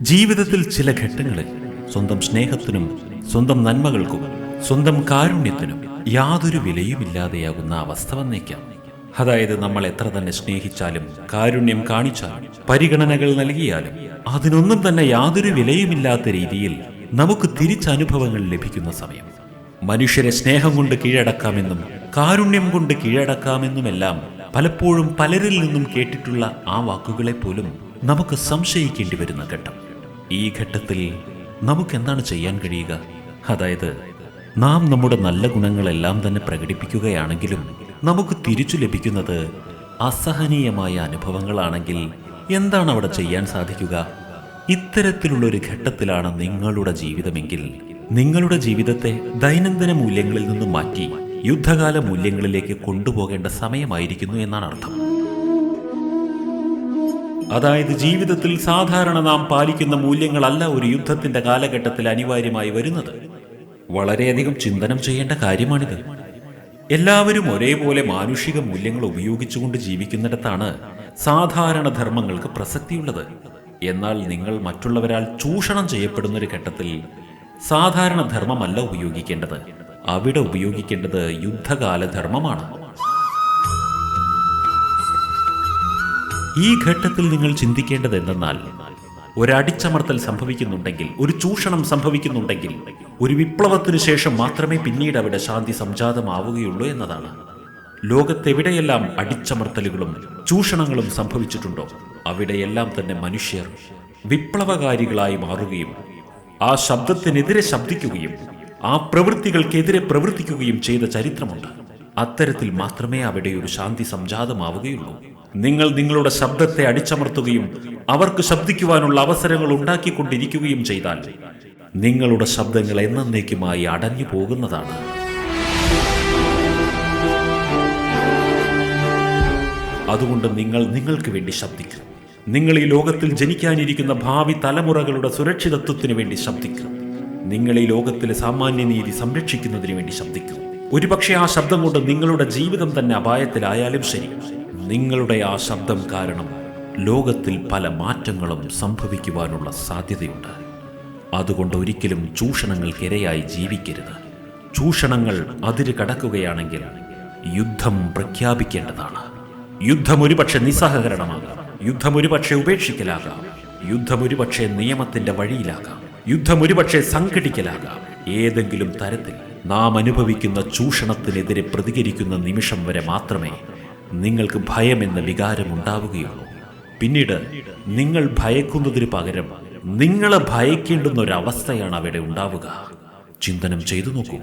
ജീവിതത്തിൽ ചില ഘട്ടങ്ങളിൽ സ്വന്തം സ്നേഹത്തിനും സ്വന്തം നന്മകൾക്കും സ്വന്തം കാരുണ്യത്തിനും യാതൊരു വിലയുമില്ലാതെയാകുന്ന അവസ്ഥ വന്നേക്കാം. അതായത് നമ്മൾ എത്ര തന്നെ സ്നേഹിച്ചാലും കാരുണ്യം കാണിച്ചാലും പരിഗണനകൾ നൽകിയാലും അതിനൊന്നും തന്നെ യാതൊരു വിലയുമില്ലാത്ത രീതിയിൽ നമുക്ക് തിരിച്ചനുഭവങ്ങൾ ലഭിക്കുന്ന സമയം. മനുഷ്യരെ സ്നേഹം കൊണ്ട് കീഴടക്കാമെന്നും കാരുണ്യം കൊണ്ട് കീഴടക്കാമെന്നുമെല്ലാം പലപ്പോഴും പലരിൽ നിന്നും കേട്ടിട്ടുള്ള ആ വാക്കുകളെ പോലും നമുക്ക് സംശയിക്കേണ്ടി വരുന്ന ഘട്ടം. ഈ ഘട്ടത്തിൽ നമുക്ക് എന്താണ് ചെയ്യാൻ കഴിയുക? അതായത് നാം നമ്മുടെ നല്ല ഗുണങ്ങളെല്ലാം തന്നെ പ്രകടിപ്പിക്കുകയാണെങ്കിലും നമുക്ക് തിരിച്ചു ലഭിക്കുന്നത് അസഹനീയമായ അനുഭവങ്ങളാണെങ്കിൽ എന്താണ് അവിടെ ചെയ്യാൻ സാധിക്കുക? ഇത്തരത്തിലുള്ള ഒരു ഘട്ടത്തിലാണ് നിങ്ങളുടെ ജീവിതമെങ്കിൽ നിങ്ങളുടെ ജീവിതത്തെ ദൈനംദിന മൂല്യങ്ങളിൽ നിന്ന് മാറ്റി യുദ്ധകാല മൂല്യങ്ങളിലേക്ക് കൊണ്ടുപോകേണ്ട സമയമായിരിക്കുന്നു എന്നാണ് അർത്ഥം. അതായത് ജീവിതത്തിൽ സാധാരണ നാം പാലിക്കുന്ന മൂല്യങ്ങളല്ല ഒരു യുദ്ധത്തിന്റെ കാലഘട്ടത്തിൽ അനിവാര്യമായി വരുന്നത്. വളരെയധികം ചിന്തനം ചെയ്യേണ്ട കാര്യമാണിത്. എല്ലാവരും ഒരേപോലെ മാനുഷിക മൂല്യങ്ങൾ ഉപയോഗിച്ചുകൊണ്ട് ജീവിക്കുന്നിടത്താണ് സാധാരണ ധർമ്മങ്ങൾക്ക് പ്രസക്തിയുള്ളത്. എന്നാൽ നിങ്ങൾ മറ്റുള്ളവരാൽ ചൂഷണം ചെയ്യപ്പെടുന്ന ഒരു ഘട്ടത്തിൽ സാധാരണ ധർമ്മമല്ല ഉപയോഗിക്കേണ്ടത്. അവിടെ ഉപയോഗിക്കേണ്ടത് യുദ്ധകാല ധർമ്മമാണ് ഈ ഘട്ടത്തിൽ നിങ്ങൾ ചിന്തിക്കേണ്ടത് എന്തെന്നാൽ ഒരടിച്ചമർത്തൽ സംഭവിക്കുന്നുണ്ടെങ്കിൽ ഒരു ചൂഷണം സംഭവിക്കുന്നുണ്ടെങ്കിൽ ഒരു വിപ്ലവത്തിനു ശേഷം മാത്രമേ പിന്നീട് അവിടെ ശാന്തി സംജാതമാവുകയുള്ളൂ എന്നതാണ്. ലോകത്തെവിടെയെല്ലാം അടിച്ചമർത്തലുകളും ചൂഷണങ്ങളും സംഭവിച്ചിട്ടുണ്ടോ അവിടെയെല്ലാം തന്നെ മനുഷ്യർ വിപ്ലവകാരികളായി മാറുകയും ആ ശബ്ദത്തിനെതിരെ ശബ്ദിക്കുകയും ആ പ്രവൃത്തികൾക്കെതിരെ പ്രവർത്തിക്കുകയും ചെയ്ത ചരിത്രമുണ്ട്. അത്തരത്തിൽ മാത്രമേ അവിടെ ഒരു ശാന്തി സംജാതമാവുകയുള്ളൂ. നിങ്ങൾ നിങ്ങളുടെ ശബ്ദത്തെ അടിച്ചമർത്തുകയും അവർക്ക് ശബ്ദിക്കുവാനുള്ള അവസരങ്ങൾ ഉണ്ടാക്കിക്കൊണ്ടിരിക്കുകയും ചെയ്താൽ നിങ്ങളുടെ ശബ്ദങ്ങൾ എന്നേക്കുമായി അടഞ്ഞു പോകുന്നതാണ്. അതുകൊണ്ട് നിങ്ങൾ നിങ്ങൾക്ക് വേണ്ടി ശബ്ദിക്കും. നിങ്ങൾ ഈ ലോകത്തിൽ ജനിക്കാനിരിക്കുന്ന ഭാവി തലമുറകളുടെ സുരക്ഷിതത്വത്തിന് വേണ്ടി ശബ്ദിക്കും. നിങ്ങൾ ഈ ലോകത്തിലെ സാമാന്യനീതി സംരക്ഷിക്കുന്നതിന് വേണ്ടി ശബ്ദിക്കും. ഒരുപക്ഷെ ആ ശബ്ദം കൊണ്ട് നിങ്ങളുടെ ജീവിതം തന്നെ അപായത്തിലായാലും ശരി. നിങ്ങളുടെ ആ ശബ്ദം കാരണം ലോകത്തിൽ പല മാറ്റങ്ങളും സംഭവിക്കുവാനുള്ള സാധ്യതയുണ്ട്. അതുകൊണ്ട് ഒരിക്കലും ചൂഷണങ്ങൾക്കിരയായി ജീവിക്കരുത്. ചൂഷണങ്ങൾ അതിര് കടക്കുകയാണെങ്കിൽ യുദ്ധം പ്രഖ്യാപിക്കേണ്ടതാണ്. യുദ്ധം ഒരുപക്ഷെ നിസ്സഹകരണമാകാം. യുദ്ധം ഒരുപക്ഷെ ഉപേക്ഷിക്കലാകാം. യുദ്ധം ഒരുപക്ഷെ നിയമത്തിന്റെ വഴിയിലാകാം. യുദ്ധം ഒരുപക്ഷെ സംഘടിക്കലാകാം. ഏതെങ്കിലും തരത്തിൽ നാം അനുഭവിക്കുന്ന ചൂഷണത്തിനെതിരെ പ്രതികരിക്കുന്ന നിമിഷം വരെ മാത്രമേ നിങ്ങൾക്ക് ഭയം എന്ന വികാരം ഉണ്ടാവുകയുള്ളൂ. പിന്നീട് നിങ്ങൾ ഭയക്കുന്നതിന് പകരം നിങ്ങളെ ഭയക്കേണ്ടുന്ന ഒരവസ്ഥയാണ് അവിടെ ഉണ്ടാവുക. ചിന്തനം ചെയ്തു നോക്കൂ.